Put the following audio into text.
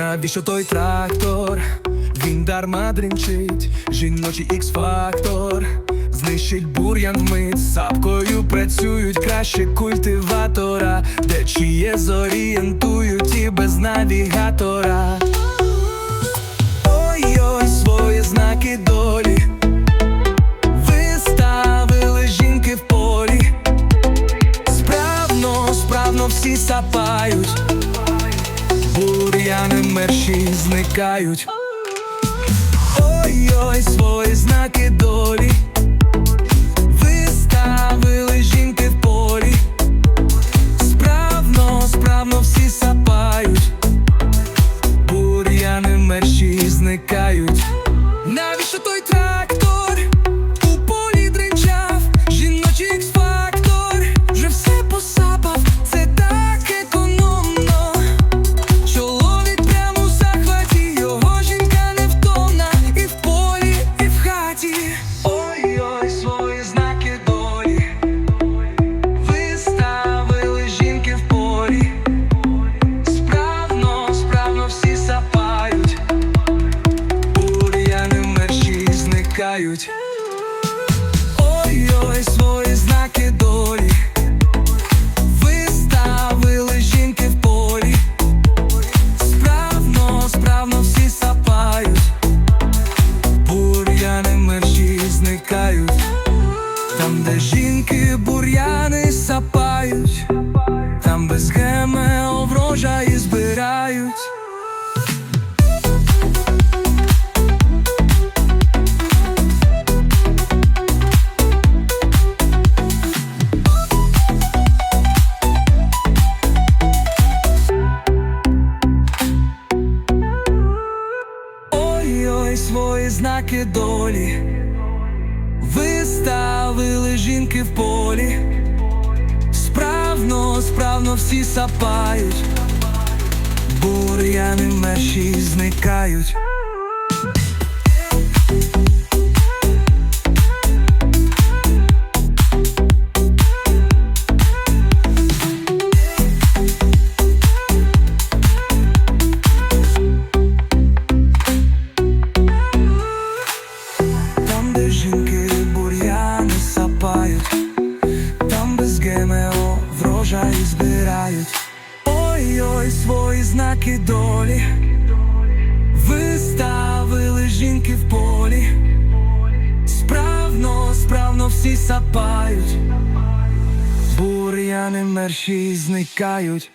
Навіщо той трактор? Він дарма дрінчить, жіночий ікс-фактор. Знищить бур'ян вмить, сапкою працюють краще культиватора, де чиє зорієнтують і без навігатора. Ой-ой, свої знаки долі. Виставили жінки в полі. Справно, справно всі сапають Бур'яни мерші зникають. Ой-ой, свої знаки долі Де жінки бур'яни сапають Там без ГМО врожаї збирають. Ой-ой, свої знаки долі Виставили жінки в полі. Справно, справно всі сапають. Бур'яни мерші зникають Свої знаки долі. Виставили жінки в полі. Справно, справно всі сапають. Бур'яни мерші зникають